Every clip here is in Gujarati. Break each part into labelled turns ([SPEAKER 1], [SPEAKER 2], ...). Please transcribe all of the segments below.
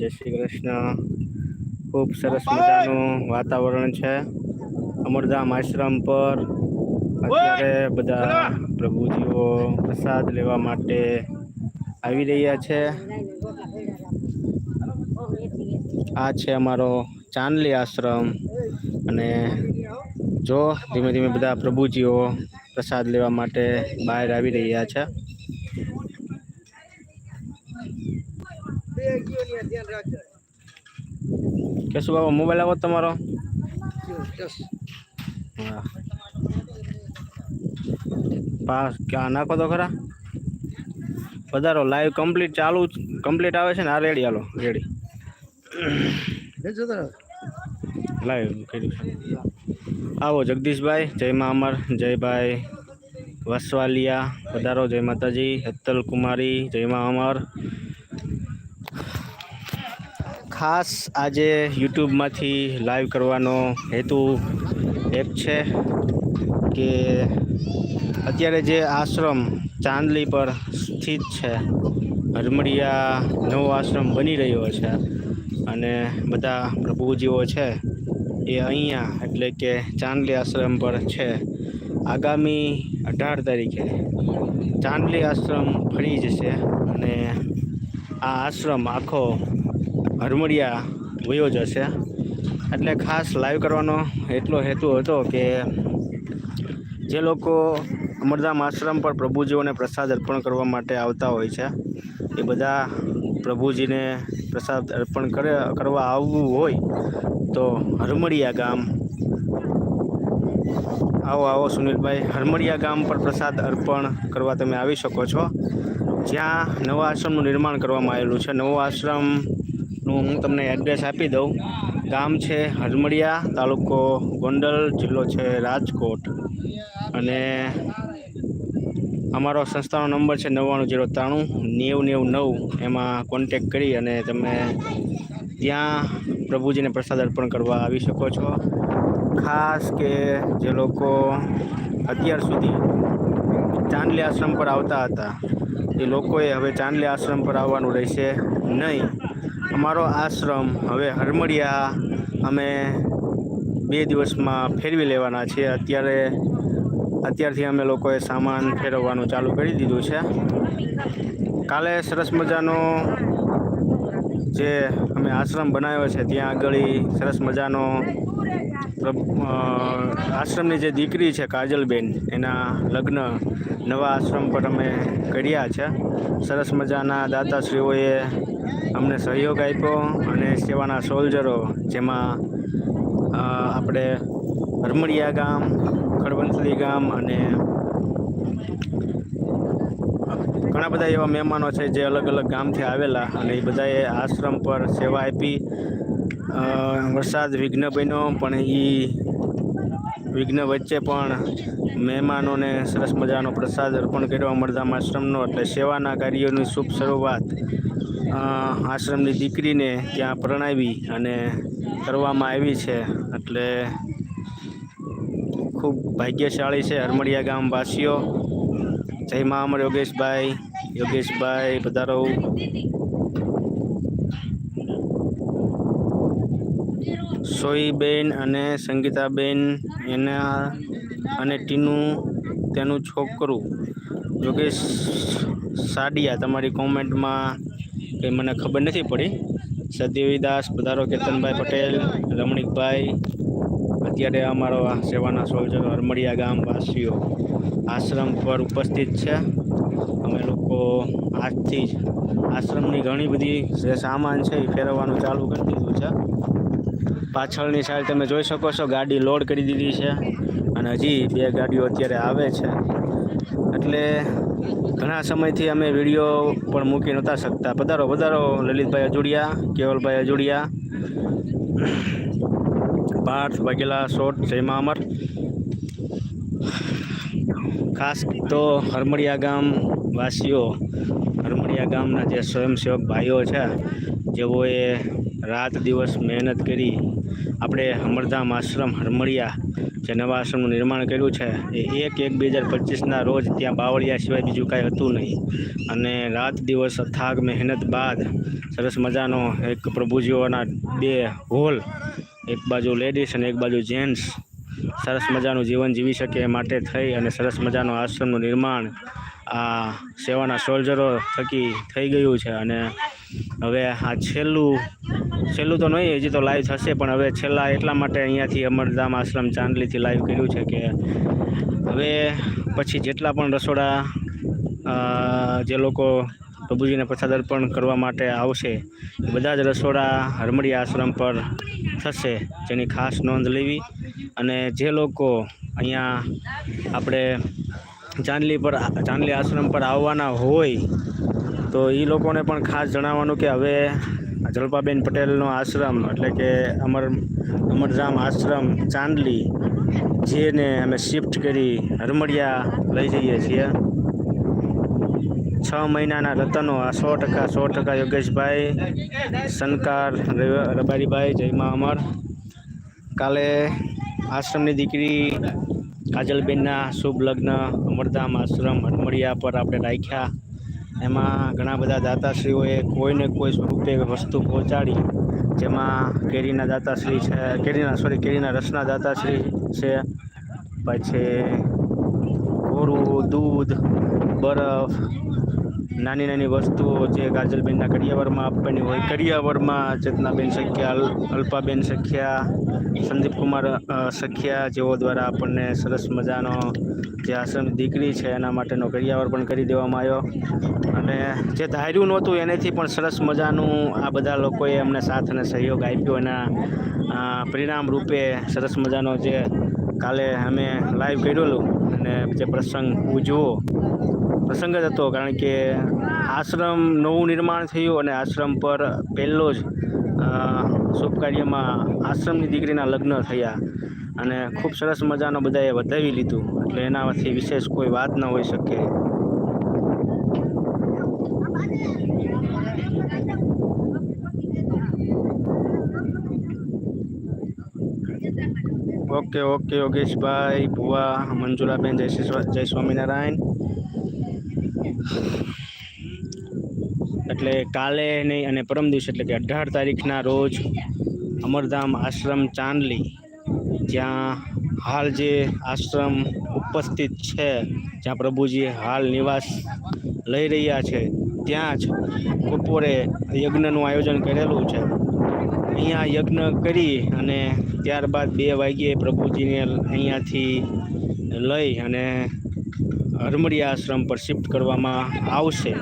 [SPEAKER 1] જય શ્રી કૃષ્ણ. ખૂબ સરસ મજાનું વાતાવરણ છે. અમરધામ આશ્રમ પર અત્યારે બધા પ્રભુજીઓ પ્રસાદ લેવા માટે આવી રહ્યા છે. આ છે અમારો ચાંદલી આશ્રમ અને જો ધીમે ધીમે બધા પ્રભુજીઓ પ્રસાદ લેવા માટે બહાર આવી રહ્યા છે. કેશું બાબા મોબાઈલ આવો તમારો? હા પાસ, ક્યાં નાખો તો ખરા? વધારો લાઈવ કમ્પ્લીટ ચાલુ કમ્પ્લીટ આવે છે ને, આ રેડી હાલો રેડી લાઈવ આવો, જગદીશભાઈ, જય મા અમર જયભાઈ વસવાલિયા પધારો જય માતાજી, હેતલ કુમારી, જય મા અમર. ખાસ આજે યુટ્યુબમાંથી લાઈવ કરવાનો હેતુ એક છે કે અત્યારે જે આશ્રમ ચાંદલી પર સ્થિત છે, હરમડિયા નવો આશ્રમ બની રહ્યો છે અને બધા પ્રભુજીઓ છે એ અહીંયા એટલે કે ચાંદલી આશ્રમ પર છે. આગામી અઢાર તારીખે ચાંદલી આશ્રમ ફરી જશે અને આ આશ્રમ આખો હરમડિયા વયો જશે. એટલે ખાસ લાઈવ કરવાનો એટલો હેતુ હતો કે જે લોકો અમરધામ આશ્રમ પર પ્રભુજીઓને પ્રસાદ અર્પણ કરવા માટે આવતા હોય છે, એ બધા પ્રભુજીને પ્રસાદ અર્પણ કરે, કરવા આવવું હોય તો હરમડિયા ગામ આવો આવો સુનિલભાઈ. હરમડિયા ગામ પર પ્રસાદ અર્પણ કરવા તમે આવી શકો છો. જ્યાં નવા આશ્રમનું નિર્માણ કરવામાં આવેલું છે. નવો આશ્રમનું હું તમને એડ્રેસ આપી દઉં. ગામ છે હરમડિયા તાલુકો ગોંડલ, જિલ્લો છે રાજકોટ. અને અમારો સંસ્થાનો નંબર છે નવ્વાણું જીરો ત્રાણું, નેવું નેવું નવ. એમાં કોન્ટેક કરી અને તમે ત્યાં પ્રભુજીને પ્રસાદ અર્પણ કરવા આવી શકો છો. ખાસ કે જે લોકો અત્યાર સુધી ચાંદલી આશ્રમ પર આવતા હતા, એ લોકોએ હવે ચાંદલી આશ્રમ પર આવવાનું રહેશે નહીં. અમારો આશ્રમ હવે હરમડિયા અમે બે દિવસમાં ફેરવી લેવાના છીએ. અત્યારે અત્યારથી અમે લોકોએ સામાન ફેરવવાનું ચાલુ કરી દીધું છે. કાલે સરસ મજાનો જે અમે આશ્રમ બનાવ્યો છે, ત્યાં આગળ સરસ મજાનો આશ્રમની જે દીકરી છે કાજલબેન, એના લગ્ન નવા આશ્રમ પર અમે કર્યા છે. સરસ મજાના દાતાશ્રીઓએ અમને સહયોગ આપ્યો અને સેવાના સોલ્જરો જેમાં આપણે હરમડિયા ગામ ખડવંતલી ગામ અને ઘણા બધા એવા મહેમાનો છે જે અલગ અલગ ગામથી આવેલા અને એ બધાએ આશ્રમ પર સેવા આપી. વરસાદ વિઘ્ન બન્યો, પણ એ વિઘ્ન વચ્ચે પણ મહેમાનોને સરસ મજાનો પ્રસાદ અર્પણ કર્યો. અમરધામ આશ્રમનો, એટલે સેવાના કાર્યોની શુભ શરૂઆત આશ્રમની દીકરીને ત્યાં પ્રણાવી અને કરવામાં આવી છે. એટલે ખૂબ ભાગ્યશાળી છે હરમડિયા ગામવાસીઓ. જય મા અમર યોગેશભાઈ યોગેશભાઈ, પધારો. સોઈબેન અને સંગીતાબેન એના અને ટીનું તેનું છોકરું યોગેશ સાડિયા, તમારી કોમેન્ટમાં કંઈ મને ખબર નથી પડી. સદેવીદાસ પધારો કેતનભાઈ પટેલ, રમણીકભાઈ, અત્યારે અમારો સેવાના સોલ્જરો હરમડિયા ગામવાસીઓ આશ્રમ પર ઉપસ્થિત છે. અમે લોકો આજથી જ આશ્રમની ઘણી બધી જે સામાન છે એ ફેરવવાનું ચાલુ કરી દીધું છે. પાછળની સાઈડ તમે જોઈ શકો છો, ગાડી લોડ કરી દીધી છે. અને હજી બે ગાડીઓ અત્યારે આવે છે. એટલે ઘણા સમયથી અમે વીડિયો પણ મૂકી નહોતા શકતા. પધારો પધારો, લલિતભાઈ અજુડિયા, કેવલભાઈ અજુડિયા પાર્થ વાઘેલા શોટ જયમા અમર. ખાસ તો હરમડિયા ગામ વાસીઓ હરમડિયા ગામના જે સ્વયંસેવક ભાઈઓ છે, જેઓએ રાત દિવસ મહેનત કરી આપણે અમરધામ આશ્રમ હરમળિયા જે નવા આશ્રમનું નિર્માણ કર્યું છે, એ એક એક બે હજાર પચીસના રોજ ત્યાં બાવળિયા સિવાય બીજું કાંઈ હતું નહીં. અને રાત દિવસ અથાગ મહેનત બાદ સરસ મજાનો એક પ્રભુજીઓના બે હોલ, એક બાજુ લેડીઝ અને એક બાજુ જેન્ટ્સ, સરસ મજાનું જીવન જીવી શકે એ માટે થઈ અને સરસ મજાનો આશ્રમનું નિર્માણ આ સેવાના સોલ્જરો થકી થઈ ગયું છે. અને હવે આ છેલ્લું છેલ્લું તો નહીં, હજી તો લાઈવ થશે પણ હવે છેલ્લા એટલા માટે અહીંયાથી અમરધામ આશ્રમ ચાંદલીથી લાઈવ કર્યું છે કે હવે પછી જેટલા પણ રસોડા જે લોકો પ્રભુજીને પ્રસાદ અર્પણ કરવા માટે આવશે બધા જ રસોડા હરમડી આશ્રમ પર થશે, જેની ખાસ નોંધ લેવી. અને જે લોકો અહીંયા આપણે ચાંદલી પર, ચાંદલી આશ્રમ પર આવવાના હોય તો એ લોકોને પણ ખાસ જણાવવાનું કે હવે જલપાબેન પટેલનો આશ્રમ એટલે કે અમર અમરધામ આશ્રમ ચાંદલી, જેને અમે શિફ્ટ કરી હરમડિયા લઈ જઈએ છીએ. છ મહિનાના રતનો આ સો ટકા સો ટકા યોગેશભાઈ, સનકાર રબારીભાઈ જયમાં અમર. કાલે આશ્રમની દીકરી કાજલબેનના શુભ લગ્ન અમરધામ આશ્રમ હરમડિયા પર આપણે રાખ્યા. એમાં ઘણા બધા દાતાશ્રીઓએ કોઈને કોઈ સ્વરૂપે વસ્તુ પહોંચાડી, જેમાં કેરીના દાતાશ્રી છે, કેરીના સોરી કેરીના રસના દાતાશ્રી છે, પછી ગોરું, દૂધ, બરફ નાની નાની વસ્તુઓ જે કાજલબેનના કરિયાવરમાં આપવાની હોય કરિયાવરમાં ચેતનાબેન સખ્યા અલ્પાબેન સખ્યા સંદીપ કુમાર સખ્યા જેઓ દ્વારા આપણને સરસ મજાનો જે આશ્રમ દીકરી છે એના માટેનો કરિયાવર પણ કરી દેવામાં આવ્યો. અને જે ધાર્યું નહોતું એનેથી પણ સરસ મજાનું આ બધા લોકોએ અમને સાથ અને સહયોગ આપ્યો. એના પરિણામ રૂપે સરસ મજાનો જે કાલે અમે લાઈવ કરેલું. અને જે પ્રસંગ ઉજવો પ્રસંગ જ હતો, કારણ કે આશ્રમ નવું નિર્માણ થયું અને આશ્રમ પર પહેલો જ શુભ કાર્યમાં આશ્રમની દીકરીના લગ્ન થયા. અને ખૂબ સરસ મજાનો બધાએ વધાવી લીધું. એટલે એનાથી વિશેષ કોઈ વાત ન હોઈ શકે. ઓકે ઓકે, યોગેશભાઈ, ભુવા, મંજુલાબેન, જય શ્રી જય સ્વામિનારાયણ. એટલે કાલે નહીં અને પરમ દિવસે, એટલે કે અઢાર તારીખના રોજ અમરધામ આશ્રમ ચાંદલી, જ્યાં હાલ જે આશ્રમ ઉપસ્થિત છે, જ્યાં પ્રભુજી હાલ નિવાસ લઈ રહ્યા છે, ત્યાં જ બપોરે યજ્ઞનું આયોજન કરેલું છે. અહીંયા યજ્ઞ કરી અને ત્યારબાદ બે વાગ્યે પ્રભુજીને અહીંયાથી લઈ અને હરમડિયા આશ્રમ પર શિફ્ટ કરવામાં આવશે.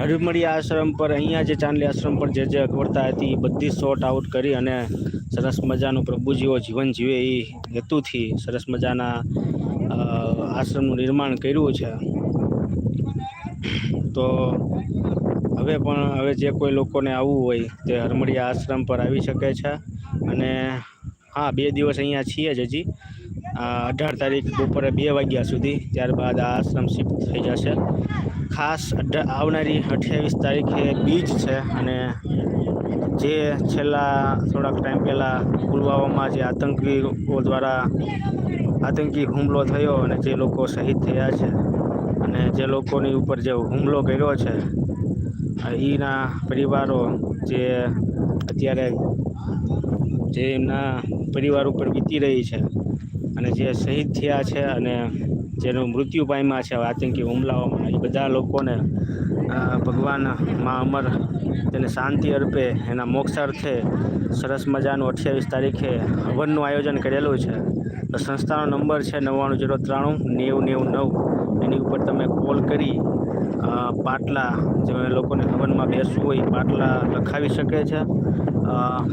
[SPEAKER 1] હરમડિયા આશ્રમ પર અહીંયા જે ચાંદલી આશ્રમ પર જે જે અગવડતા હતી એ બધી શોર્ટ આઉટ કરી અને સરસ મજાનું પ્રભુજીઓ જીવન જીવે એ હેતુથી સરસ મજાના આશ્રમનું નિર્માણ કર્યું છે. તો હવે પણ હવે જે કોઈ લોકોને આવવું હોય તે હરમડિયા આશ્રમ પર આવી શકે છે. અને હા, બે દિવસ અહીંયા છીએ જ હજી. અઢાર તારીખ બપોરે બે વાગ્યા સુધી ત્યારબાદ આ આશ્રમ શિફ્ટ થઈ જશે. ખાસ આવનારી અઠ્યાવીસ તારીખે બીજ છે અને જે છેલ્લા થોડાક ટાઈમ પહેલાં પુલવામામાં જે આતંકીઓ દ્વારા આતંકી હુમલો થયો અને જે લોકો શહીદ થયા છે અને જે લોકોની ઉપર જે હુમલો કર્યો છે એના પરિવારો જે અત્યારે જે એમના પરિવાર ઉપર વીતી રહી છે અને જે શહીદ થયા છે અને જેનું મૃત્યુ પામ્યા છે આતંકી હુમલાઓમાં, એ બધા લોકોને ભગવાન મા અમર તેને શાંતિ અર્પે, એના મોક્ષાર્થે સરસ મજાનું અઠ્યાવીસ તારીખે હવનનું આયોજન કરેલું છે. તો સંસ્થાનો નંબર છે નવ્વાણું જીરો ત્રાણું નેવું નેવું નવ. એની ઉપર તમે કોલ કરી પાટલા જે લોકોને હવનમાં બેસવું હોય પાટલા લખાવી શકે છે.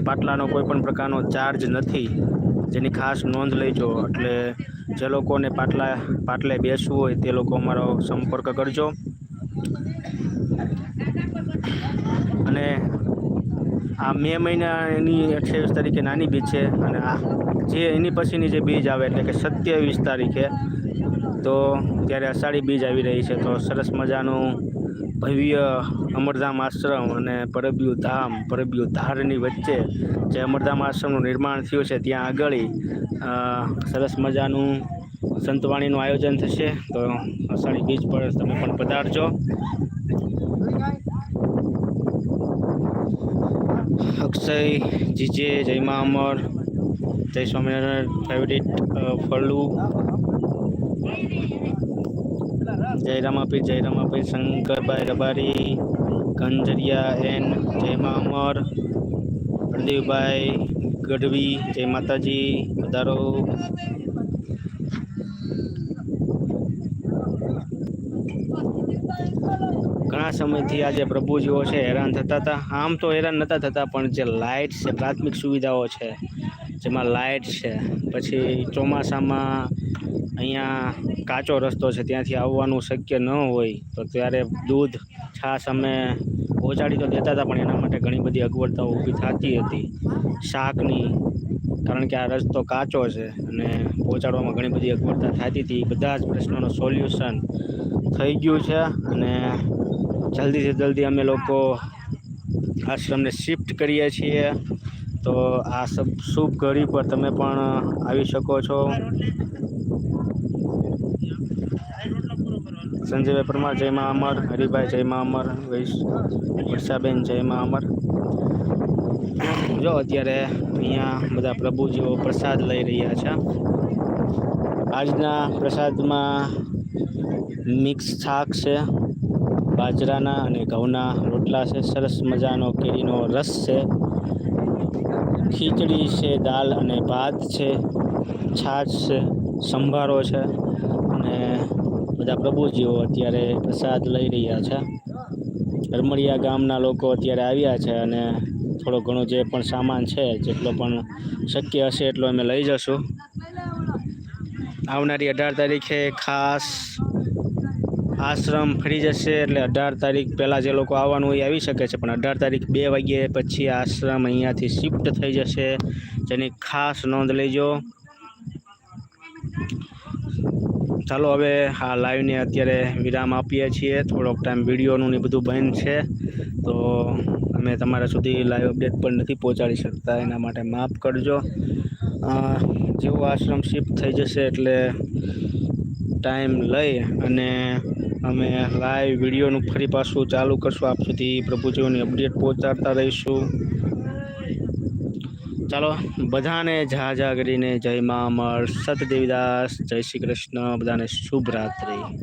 [SPEAKER 1] પાટલાનો કોઈ પણ પ્રકારનો ચાર્જ નથી. જેની ખાસ નોંધ લેજો. એટલે જે લોકોને પાટલા, પાટલે બેસવું હોય તે લોકો અમારો સંપર્ક કરજો. અને આ મે મહિનાની અઠ્યાવીસ તારીખે નાની બીજ છે. અને આ જે એની પછીની જે બીજ આવે એટલે કે સત્યાવીસ તારીખે, તો ત્યારે અષાઢી બીજ આવી રહી છે. તો સરસ મજાનું ભવ્ય અમરધામ આશ્રમ અને પરબિયું ધામ પરબિયું ધારની વચ્ચે જે અમરધામ આશ્રમનું નિર્માણ થયું છે, ત્યાં આગળ સરસ મજાનું સંતવાણીનું આયોજન થશે. તો અષાઢી બીચ પર તમે પણ પધારજો. અક્ષય, જીજે, જયમા અમર, જય સ્વામિનારાયણ ફેવરિટ ફળુ જય રામાપીર જય રામાપીર શંકરભાઈ રબારી કંજરિયા એન જયમા અમર, પ્રદીપભાઈ ગઢવી, જય માતાજી, વધારો. ઘણા સમયથી આજે પ્રભુજીઓ છે, હેરાન થતા હતા. આમ તો હેરાન નતા થતા, પણ જે લાઇટ છે, પ્રાથમિક સુવિધાઓ છે, જેમાં લાઇટ છે, પછી ચોમાસામાં અહીંયા કાચો રસ્તો છે, ત્યાંથી આવવાનું શક્ય ન હોય તો ત્યારે દૂધ, છાશ અમે પહોંચાડી તો દેતા હતા, પણ એના માટે ઘણી બધી અગવડતાઓ ઊભી થતી હતી. શાકની, કારણ કે આ રસ્તો કાચો છે અને પહોંચાડવામાં ઘણી બધી અગવડતા થતી હતી. બધા જ પ્રશ્નોનું સોલ્યુશન થઈ ગયું છે અને જલ્દીથી જલ્દી અમે લોકો આશ્રમને શિફ્ટ કરીએ છીએ. તો આ શુભ ઘડી પર તમે પણ આવી શકો છો. સંજયભાઈ પરમાર જયમાં અમર, હરિભાઈ જયમાં અમર વર્ષાબેન વર્ષાબેન જયમાં અમર. જો અત્યારે અહીંયા બધા પ્રભુજીઓ પ્રસાદ લઈ રહ્યા છે. આજના પ્રસાદમાં મિક્સ શાક છે, બાજરાના અને ઘઉંના રોટલા છે, સરસ મજાનો કેરીનો રસ છે, ખીચડી છે દાલ અને ભાત છે, છાશ છે, સંભારો છે અને બધા પ્રભુજીઓ અત્યારે પ્રસાદ લઈ રહ્યા છે. હરમડિયા ગામના લોકો અત્યારે આવ્યા છે અને થોડો ઘણો જે પણ સામાન છે, જેટલો પણ શક્ય હશે એટલો અમે લઈ જશું. આવનારી અઢાર તારીખે ખાસ આશ્રમ ફરી જશે એટલે અઢાર તારીખ પહેલાં જે લોકો આવવાનું હોય આવી શકે છે, પણ અઢાર તારીખ બે વાગ્યે પછી આશ્રમ અહીંયાથી શિફ્ટ થઈ જશે. જેની ખાસ નોંધ લેજો. ચાલો હવે આ લાઈવને અત્યારે વિરામ આપીએ છીએ. થોડોક ટાઈમ વિડીયોનું ને બધું બંધ છે. તો અમે તમારા સુધી લાઈવ અપડેટ પણ નથી પહોંચાડી શકતા. એના માટે માફ કરજો. જેવો આશ્રમ શિફ્ટ થઈ જશે એટલે ટાઈમ લઈ અને અમે લાઈવ વિડીયોનું ફરી પાછું ચાલુ કરશું. આપ સુધી પ્રભુજીઓની અપડેટ પહોંચાડતા રહીશું. ચાલો, બધાને જા જા કરીને જય મા અમર સત દેવીદાસ, જય શ્રી કૃષ્ણ. બધાને શુભ રાત્રિ.